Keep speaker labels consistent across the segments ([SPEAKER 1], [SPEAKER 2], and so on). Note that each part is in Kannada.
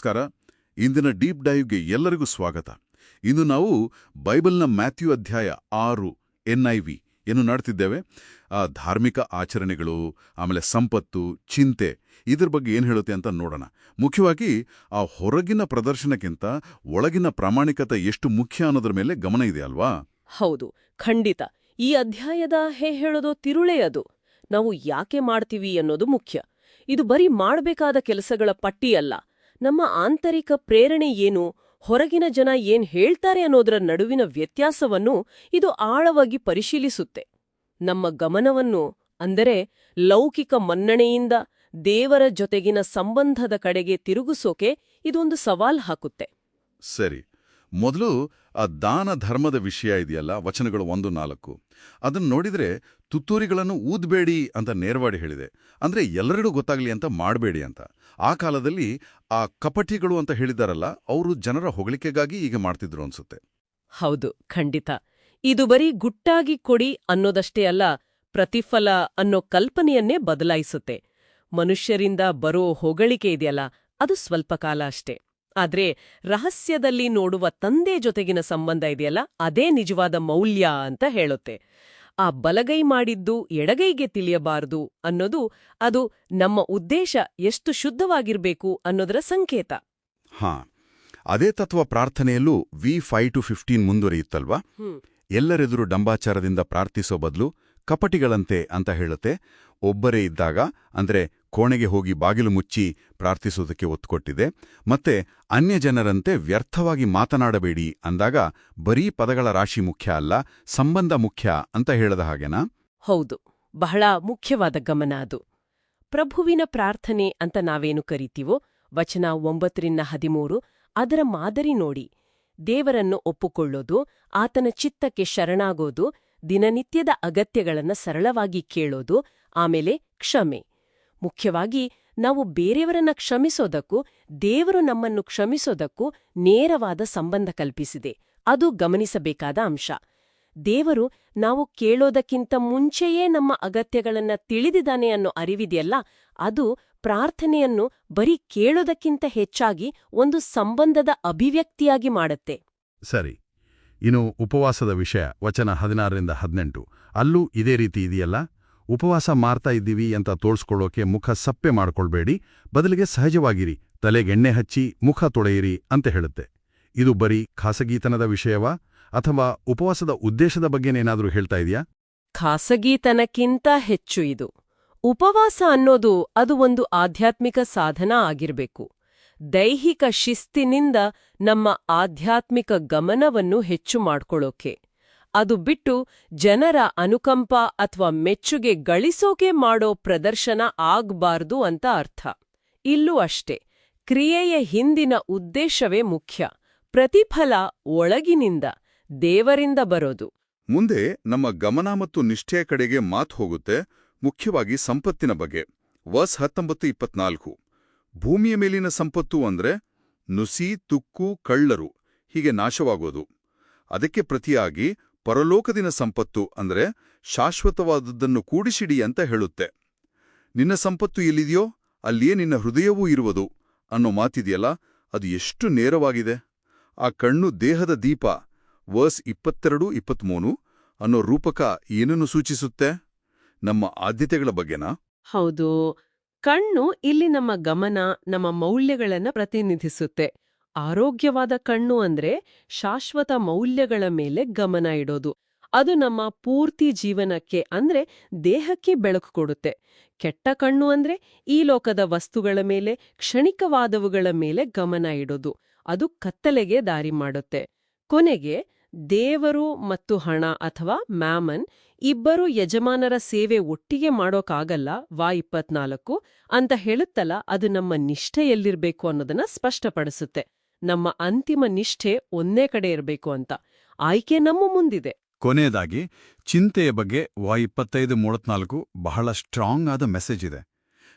[SPEAKER 1] ನಮಸ್ಕಾರ. ಇಂದಿನ ಡೀಪ್ ಡೈವ್ಗೆ ಎಲ್ಲರಿಗೂ ಸ್ವಾಗತ. ಇಂದು ನಾವು ಬೈಬಲ್ನ ಮ್ಯಾಥ್ಯೂ ಅಧ್ಯಾಯ ಆರು ಎನ್ ಐ ವಿ ಏನು ನಾಡ್ತಿದ್ದೇವೆ ಧಾರ್ಮಿಕ ಆಚರಣೆಗಳು, ಆಮೇಲೆ ಸಂಪತ್ತು, ಚಿಂತೆ ಇದ್ರ ಬಗ್ಗೆ ಏನು ಹೇಳುತ್ತೆ ಅಂತ ನೋಡೋಣ. ಮುಖ್ಯವಾಗಿ ಆ ಹೊರಗಿನ ಪ್ರದರ್ಶನಕ್ಕಿಂತ ಒಳಗಿನ ಪ್ರಾಮಾಣಿಕತೆ ಎಷ್ಟು ಮುಖ್ಯ ಅನ್ನೋದ್ರ ಮೇಲೆ ಗಮನ ಇದೆ ಅಲ್ವಾ?
[SPEAKER 2] ಹೌದು, ಖಂಡಿತ. ಈ ಅಧ್ಯಾಯದ ಹೇ ಹೇಳೋದು ತಿರುಳೇ ಅದು. ನಾವು ಯಾಕೆ ಮಾಡ್ತೀವಿ ಅನ್ನೋದು ಮುಖ್ಯ. ಇದು ಬರೀ ಮಾಡಬೇಕಾದ ಕೆಲಸಗಳ ಪಟ್ಟಿಯಲ್ಲ. ನಮ್ಮ ಆಂತರಿಕ ಪ್ರೇರಣೆ ಏನು? ಹೊರಗಿನ ಜನ ಏನ್ ಹೇಳ್ತಾರೆ ಅನ್ನೋದರ ನಡುವಿನ ವ್ಯತ್ಯಾಸವನ್ನು ಇದು ಆಳವಾಗಿ ಪರಿಶೀಲಿಸುತ್ತೆ. ನಮ್ಮ ಗಮನವನ್ನು, ಅಂದರೆ ಲೌಕಿಕ ಮನ್ನಣೆಯಿಂದ ದೇವರ ಜೊತೆಗಿನ ಸಂಬಂಧದ ಕಡೆಗೆ ತಿರುಗಿಸೋಕೆ ಇದೊಂದು ಸವಾಲ್ ಹಾಕುತ್ತೆ.
[SPEAKER 1] ಸರಿ, ಮೊದಲು ಆ ದಾನ ಧರ್ಮದ ವಿಷಯ ಇದೆಯಲ್ಲ, ವಚನಗಳು ಒಂದು ನಾಲ್ಕು. ಅದನ್ನು ನೋಡಿದ್ರೆ ತುತ್ತೂರಿಗಳನ್ನು ಊದ್ಬೇಡಿ ಅಂತ ನೇರವಾಡಿ ಹೇಳಿದೆ. ಅಂದ್ರೆ ಎಲ್ಲರಿಗೂ ಗೊತ್ತಾಗ್ಲಿ ಅಂತ ಮಾಡಬೇಡಿ ಅಂತ. ಆ ಕಾಲದಲ್ಲಿ ಆ ಕಪಟಿಗಳು ಅಂತ ಹೇಳಿದಾರಲ್ಲ, ಅವರು ಜನರ ಹೊಗಳಿಕೆಗಾಗಿ ಈಗ ಮಾಡ್ತಿದ್ರು ಅನ್ಸುತ್ತೆ.
[SPEAKER 2] ಹೌದು, ಖಂಡಿತ. ಇದು ಬರೀ ಗುಟ್ಟಾಗಿ ಕೊಡಿ ಅನ್ನೋದಷ್ಟೇ ಅಲ್ಲ, ಪ್ರತಿಫಲ ಅನ್ನೋ ಕಲ್ಪನೆಯನ್ನೇ ಬದಲಾಯಿಸುತ್ತೆ. ಮನುಷ್ಯರಿಂದ ಬರೋ ಹೊಗಳಿಕೆ ಇದೆಯಲ್ಲ, ಅದು ಸ್ವಲ್ಪ ಕಾಲ ಅಷ್ಟೇ. ಆದ್ರೆ ರಹಸ್ಯದಲ್ಲಿ ನೋಡುವ ತಂದೆ ಜೊತೆಗಿನ ಸಂಬಂಧ ಇದೆಯಲ್ಲ ಅದೇ ನಿಜವಾದ ಮೌಲ್ಯ ಅಂತ ಹೇಳುತ್ತೆ. ಆ ಬಲಗೈ ಮಾಡಿದ್ದು ಎಡಗೈಗೆ ತಿಳಿಯಬಾರದು ಅನ್ನೋದು ಅದು ನಮ್ಮ ಉದ್ದೇಶ ಎಷ್ಟು ಶುದ್ಧವಾಗಿರ್ಬೇಕು ಅನ್ನೋದರ ಸಂಕೇತ.
[SPEAKER 1] ಹಾ ಅದೇ ತತ್ವ ಪ್ರಾರ್ಥನೆಯಲ್ಲೂ ವಿ ಫೈ ಟು ಫಿಫ್ಟೀನ್ ಮುಂದುವರಿಯುತ್ತಲ್ವಾ? ಎಲ್ಲರೆದುರು ಡಂಬಾಚಾರದಿಂದ ಪ್ರಾರ್ಥಿಸೋ ಬದಲು ಕಪಟಿಗಳಂತೆ ಅಂತ ಹೇಳುತ್ತೆ. ಒಬ್ಬರೇ ಇದ್ದಾಗ, ಅಂದ್ರೆ ಕೋಣೆಗೆ ಹೋಗಿ ಬಾಗಿಲು ಮುಚ್ಚಿ ಪ್ರಾರ್ಥಿಸೋದಕ್ಕೆ ಒತ್ತು ಕೊಟ್ಟಿದೆ ಮತ್ತೆ ಅನ್ಯಜನರಂತೆ ವ್ಯರ್ಥವಾಗಿ ಮಾತನಾಡಬೇಡಿ ಅಂದಾಗ ಬರೀ ಪದಗಳ ರಾಶಿ ಮುಖ್ಯ ಅಲ್ಲ, ಸಂಬಂಧ ಮುಖ್ಯ ಅಂತ ಹೇಳದ ಹಾಗೆನಾ?
[SPEAKER 2] ಹೌದು, ಬಹಳ ಮುಖ್ಯವಾದ ಗಮನ ಅದು. ಪ್ರಭುವಿನ ಪ್ರಾರ್ಥನೆ ಅಂತ ನಾವೇನು ಕರಿತೀವೋ, ವಚನ ಒಂಬತ್ತರಿಂದ ಹದಿಮೂರು, ಅದರ ಮಾದರಿ ನೋಡಿ. ದೇವರನ್ನು ಒಪ್ಪಿಕೊಳ್ಳೋದು, ಆತನ ಚಿತ್ತಕ್ಕೆ ಶರಣಾಗೋದು, ದಿನನಿತ್ಯದ ಅಗತ್ಯಗಳನ್ನು ಸರಳವಾಗಿ ಕೇಳೋದು ಆಮೇಲೆ ಕ್ಷಮೆ. ಮುಖ್ಯವಾಗಿ ನಾವು ಬೇರೆಯವರನ್ನ ಕ್ಷಮಿಸೋದಕ್ಕೂ ದೇವರು ನಮ್ಮನ್ನು ಕ್ಷಮಿಸೋದಕ್ಕೂ ನೇರವಾದ ಸಂಬಂಧ ಕಲ್ಪಿಸಿದೆ. ಅದು ಗಮನಿಸಬೇಕಾದ ಅಂಶ. ದೇವರು ನಾವು ಕೇಳೋದಕ್ಕಿಂತ ಮುಂಚೆಯೇ ನಮ್ಮ ಅಗತ್ಯಗಳನ್ನ ತಿಳಿದಿದ್ದಾನೆ ಅನ್ನೋ ಅರಿವಿದೆಯಲ್ಲ, ಅದು ಪ್ರಾರ್ಥನೆಯನ್ನು ಬರೀ ಕೇಳೋದಕ್ಕಿಂತ ಹೆಚ್ಚಾಗಿ ಒಂದು ಸಂಬಂಧದ ಅಭಿವ್ಯಕ್ತಿಯಾಗಿ ಮಾಡುತ್ತೆ.
[SPEAKER 3] ಸರಿ. ಇನ್ನು ಉಪವಾಸದ ವಿಷಯ, ವಚನ ಹದಿನಾರರಿಂದ ಹದಿನೆಂಟು. ಅಲ್ಲೂ ಇದೇ ರೀತಿ ಇದೆಯಲ್ಲ? ಉಪವಾಸ ಮಾಡ್ತಾ ಇದ್ದೀವಿ ಅಂತ ತೋರಿಸ್ಕೊಳ್ಳೋಕೆ ಮುಖ ಸಪ್ಪೆ ಮಾಡ್ಕೊಳ್ಬೇಡಿ, ಬದಲಿಗೆ ಸಹಜವಾಗಿರಿ ತಲೆಗೆಣ್ಣೆ ಹಚ್ಚಿ ಮುಖ ತೊಳೆಯಿರಿ ಅಂತ ಹೇಳುತ್ತೆ. ಇದು ಬರೀ ಖಾಸಗೀತನದ ವಿಷಯವಾ? ಅಥವಾ ಉಪವಾಸದ ಉದ್ದೇಶದ ಬಗ್ಗೆನೇನಾದರೂ ಹೇಳ್ತಾ ಇದೆಯಾ?
[SPEAKER 2] ಖಾಸಗೀತನಕ್ಕಿಂತ ಹೆಚ್ಚು ಇದು. ಉಪವಾಸ ಅನ್ನೋದು ಅದು ಒಂದು ಆಧ್ಯಾತ್ಮಿಕ ಸಾಧನ ಆಗಿರಬೇಕು. ದೈಹಿಕ ಶಿಸ್ತಿನಿಂದ ನಮ್ಮ ಆಧ್ಯಾತ್ಮಿಕ ಗಮನವನ್ನು ಹೆಚ್ಚು ಮಾಡ್ಕೊಳ್ಳೋಕೆ. ಅದು ಬಿಟ್ಟು ಜನರ ಅನುಕಂಪ ಅಥವಾ ಮೆಚ್ಚುಗೆ ಗಳಿಸೋಕೆ ಮಾಡೋ ಪ್ರದರ್ಶನ ಆಗ್ಬಾರ್ದು ಅಂತ ಅರ್ಥ. ಇಲ್ಲೂ ಅಷ್ಟೇ, ಕ್ರಿಯೆಯ ಹಿಂದಿನ ಉದ್ದೇಶವೇ ಮುಖ್ಯ, ಪ್ರತಿಫಲ ಒಳಗಿನಿಂದ, ದೇವರಿಂದ ಬರೋದು.
[SPEAKER 1] ಮುಂದೆ ನಮ್ಮ ಗಮನ ಮತ್ತು ನಿಷ್ಠೆಯ ಕಡೆಗೆ ಮಾತು ಹೋಗುತ್ತೆ, ಮುಖ್ಯವಾಗಿ ಸಂಪತ್ತಿನ ಬಗ್ಗೆ. ವಸ್ ಹತ್ತೊಂಬತ್ತು ಇಪ್ಪತ್ನಾಲ್ಕು. ಭೂಮಿಯ ಮೇಲಿನ ಸಂಪತ್ತು ಅಂದ್ರೆ ನುಸಿ, ತುಕ್ಕು, ಕಳ್ಳರು, ಹೀಗೆ ನಾಶವಾಗೋದು. ಅದಕ್ಕೆ ಪ್ರತಿಯಾಗಿ ಪರಲೋಕದಿನ ಸಂಪತ್ತು ಅಂದ್ರೆ ಶಾಶ್ವತವಾದದ್ದನ್ನು ಕೂಡಿಸಿಡಿ ಅಂತ ಹೇಳುತ್ತೆ. ನಿನ್ನ ಸಂಪತ್ತು ಎಲ್ಲಿದೆಯೋ ಅಲ್ಲಿಯೇ ನಿನ್ನ ಹೃದಯವೂ ಇರುವುದು. ಅನ್ನೋ ಮಾತಿದೆಯಲ್ಲ, ಅದು ಎಷ್ಟು ನೇರವಾಗಿದೆ. ಆ ಕಣ್ಣು ದೇಹದ ದೀಪ, ವರ್ಸ್ ಇಪ್ಪತ್ತೆರಡು ಇಪ್ಪತ್ಮೂರು ಅನ್ನೋ ರೂಪಕ ಏನನ್ನು ಸೂಚಿಸುತ್ತೆ? ನಮ್ಮ ಆದ್ಯತೆಗಳ ಬಗ್ಗೆನಾ?
[SPEAKER 2] ಹೌದು. ಕಣ್ಣು ಇಲ್ಲಿ ನಮ್ಮ ಗಮನ, ನಮ್ಮ ಮೌಲ್ಯಗಳನ್ನು ಪ್ರತಿನಿಧಿಸುತ್ತೆ. ಆರೋಗ್ಯವಾದ ಕಣ್ಣು ಅಂದ್ರೆ ಶಾಶ್ವತ ಮೌಲ್ಯಗಳ ಮೇಲೆ ಗಮನ ಇಡೋದು. ಅದು ನಮ್ಮ ಪೂರ್ತಿ ಜೀವನಕ್ಕೆ ಅಂದ್ರೆ ದೇಹಕ್ಕೆ ಬೆಳಕು ಕೊಡುತ್ತೆ. ಕೆಟ್ಟ ಕಣ್ಣು ಅಂದ್ರೆ ಈ ಲೋಕದ ವಸ್ತುಗಳ ಮೇಲೆ, ಕ್ಷಣಿಕವಾದವುಗಳ ಮೇಲೆ ಗಮನ ಇಡೋದು. ಅದು ಕತ್ತಲೆಗೆ ದಾರಿ ಮಾಡುತ್ತೆ. ಕೊನೆಗೆ ದೇವರು ಮತ್ತು ಹಣ ಅಥವಾ ಮ್ಯಾಮನ್ ಇಬ್ಬರು ಯಜಮಾನರ ಸೇವೆ ಒಟ್ಟಿಗೆ ಮಾಡೋಕ್ಕಾಗಲ್ಲ ವಾ ಇಪ್ಪತ್ನಾಲ್ಕು, ಅಂತ ಹೇಳುತ್ತಲ್ಲ, ಅದು ನಮ್ಮ ನಿಷ್ಠೆ ಎಲ್ಲಿರ್ಬೇಕು ಅನ್ನೋದನ್ನ ಸ್ಪಷ್ಟಪಡಿಸುತ್ತೆ. ನಮ್ಮ ಅಂತಿಮ ನಿಷ್ಠೆ ಒಂದೇ ಕಡೆ ಇರಬೇಕು ಅಂತ. ಆಯ್ಕೆ ನಮ್ಮ ಮುಂದಿದೆ.
[SPEAKER 3] ಕೊನೆಯದಾಗಿ, ಚಿಂತೆಯ ಬಗ್ಗೆ ವ ಇಪ್ಪತ್ತೈದು ಮೂವತ್ನಾಲ್ಕು ಬಹಳ ಸ್ಟ್ರಾಂಗ್ ಆದ ಮೆಸೇಜ್ ಇದೆ.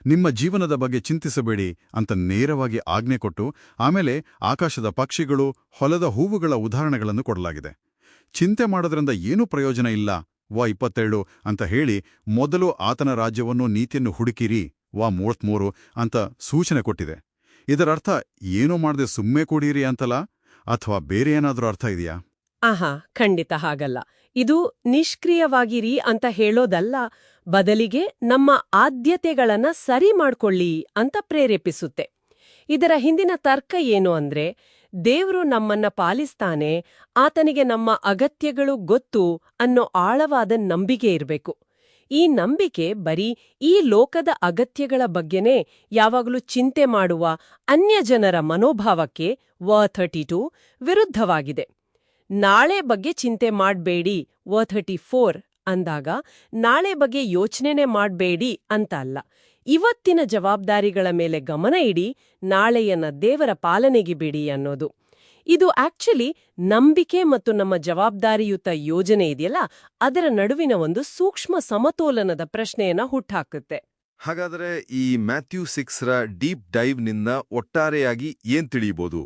[SPEAKER 3] ನಿಮ್ಮ ಜೀವನದ ಬಗ್ಗೆ ಚಿಂತಿಸಬೇಡಿ ಅಂತ ನೇರವಾಗಿ ಆಜ್ಞೆ ಕೊಟ್ಟು, ಆಮೇಲೆ ಆಕಾಶದ ಪಕ್ಷಿಗಳು, ಹೊಲದ ಹೂವುಗಳ ಉದಾಹರಣೆಗಳನ್ನು ಕೊಡಲಾಗಿದೆ. ಚಿಂತೆ ಮಾಡೋದ್ರಿಂದ ಏನೂ ಪ್ರಯೋಜನ ಇಲ್ಲ, ವಾ ಇಪ್ಪತ್ತೇಳು ಅಂತ ಹೇಳಿ ಮೊದಲು ಆತನ ರಾಜ್ಯವನ್ನು ನೀತಿಯನ್ನು ಹುಡುಕಿರಿ, ವಾ ಮೂವತ್ಮೂರು ಅಂತ ಸೂಚನೆ ಕೊಟ್ಟಿದೆ.
[SPEAKER 4] ಇದರರ್ಥ ಏನೂ ಮಾಡದೆ ಸುಮ್ಮೆ ಕೊಡೀರಿ ಅಂತಲ್ಲ? ಅಥವಾ ಬೇರೆ ಏನಾದರೂ ಅರ್ಥ ಇದೆಯಾ?
[SPEAKER 2] ಆಹಾ, ಖಂಡಿತ ಹಾಗಲ್ಲ. ಇದು ನಿಷ್ಕ್ರಿಯವಾಗಿರಿ ಅಂತ ಹೇಳೋದಲ್ಲ, ಬದಲಿಗೆ ನಮ್ಮ ಆದ್ಯತೆಗಳನ್ನ ಸರಿ ಮಾಡ್ಕೊಳ್ಳಿ ಅಂತ ಪ್ರೇರೇಪಿಸುತ್ತೆ. ಇದರ ಹಿಂದಿನ ತರ್ಕ ಏನು ಅಂದ್ರೆ, ದೇವ್ರು ನಮ್ಮನ್ನ ಪಾಲಿಸ್ತಾನೆ, ಆತನಿಗೆ ನಮ್ಮ ಅಗತ್ಯಗಳು ಗೊತ್ತು ಅನ್ನೋ ಆಳವಾದ ನಂಬಿಕೆ ಇರಬೇಕು. ಈ ನಂಬಿಕೆ ಬರೀ ಈ ಲೋಕದ ಅಗತ್ಯಗಳ ಬಗ್ಗೆನೇ ಯಾವಾಗಲೂ ಚಿಂತೆ ಮಾಡುವ ಅನ್ಯ ಜನರ ಮನೋಭಾವಕ್ಕೆ ವ ಥರ್ಟಿ ಟು ವಿರುದ್ಧವಾಗಿದೆ. ನಾಳೆ ಬಗ್ಗೆ ಚಿಂತೆ ಮಾಡಬೇಡಿ ವ ಥರ್ಟಿ ಫೋರ್ ಅಂದಾಗ ನಾಳೆ ಬಗ್ಗೆ ಯೋಚನೆನೇ ಮಾಡಬೇಡಿ ಅಂತ ಅಲ್ಲ ಇವತ್ತಿನ ಜವಾಬ್ದಾರಿಗಳ ಮೇಲೆ ಗಮನ ಇಡಿ ನಾಳೆಯನ್ನ ದೇವರ ಪಾಲನೆಗೆ ಬಿಡಿ ಅನ್ನೋದು. ಇದು ಆಕ್ಚುಲಿ ನಂಬಿಕೆ ಮತ್ತು ನಮ್ಮ ಜವಾಬ್ದಾರಿಯುತ ಯೋಜನೆ ಇದೆಯಲ್ಲ? ಅದರ ನಡುವಿನ ಒಂದು ಸೂಕ್ಷ್ಮ ಸಮತೋಲನದ ಪ್ರಶ್ನೆಯನ್ನ ಹುಟ್ಟಾಕುತ್ತೆ
[SPEAKER 1] ಹಾಗಾದರೆ ಈ ಮ್ಯಾಥ್ಯೂ ಸಿಕ್ಸ್ರ ಡೀಪ್ ಡೈವ್ನಿಂದ ಒಟ್ಟಾರೆಯಾಗಿ ಏನ್ ತಿಳಿಯಬಹುದು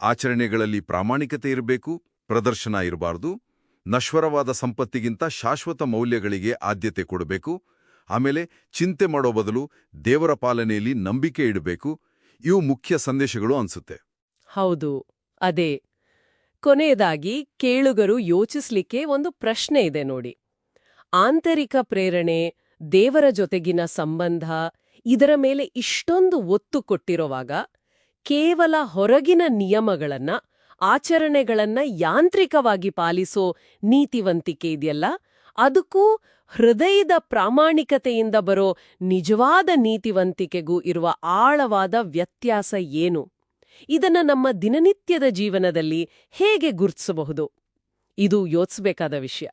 [SPEAKER 1] ಆಚರಣೆಗಳಲ್ಲಿ ಪ್ರಾಮಾಣಿಕತೆ ಇರಬೇಕು ಪ್ರದರ್ಶನ ಇರಬಾರದು ನಶ್ವರವಾದ ಸಂಪತ್ತಿಗಿಂತ ಶಾಶ್ವತ ಮೌಲ್ಯಗಳಿಗೆ ಆದ್ಯತೆ ಕೊಡಬೇಕು ಆಮೇಲೆ ಚಿಂತೆ ಮಾಡೋ ಬದಲು ದೇವರ ಪಾಲನೆಯಲ್ಲಿ ನಂಬಿಕೆ ಇಡಬೇಕು ಇವು ಮುಖ್ಯ ಸಂದೇಶಗಳು ಅನ್ಸುತ್ತೆ.
[SPEAKER 2] ಹೌದು. ಅದೇ. ಕೊನೆಯದಾಗಿ ಕೇಳುಗರು ಯೋಚಿಸ್ಲಿಕ್ಕೆ ಒಂದು ಪ್ರಶ್ನೆ ಇದೆ ನೋಡಿ. ಆಂತರಿಕ ಪ್ರೇರಣೆ, ದೇವರ ಜೊತೆಗಿನ ಸಂಬಂಧ, ಇದರ ಮೇಲೆ ಇಷ್ಟೊಂದು ಒತ್ತು ಕೊಟ್ಟಿರುವಾಗ ಕೇವಲ ಹೊರಗಿನ ನಿಯಮಗಳನ್ನ, ಆಚರಣೆಗಳನ್ನ ಯಾಂತ್ರಿಕವಾಗಿ ಪಾಲಿಸೋ ನೀತಿವಂತಿಕೆ ಇದೆಯಲ್ಲ? ಅದಕ್ಕೂ ಹೃದಯದ ಪ್ರಾಮಾಣಿಕತೆಯಿಂದ ಬರೋ ನಿಜವಾದ ನೀತಿವಂತಿಕೆಗೂ ಇರುವ ಆಳವಾದ ವ್ಯತ್ಯಾಸ ಏನು? ಇದನ್ನ ನಮ್ಮ ದಿನನಿತ್ಯದ ಜೀವನದಲ್ಲಿ ಹೇಗೆ ಗುರುತಿಸಬಹುದು? ಇದು ಯೋಚಿಸಬೇಕಾದ ವಿಷಯ.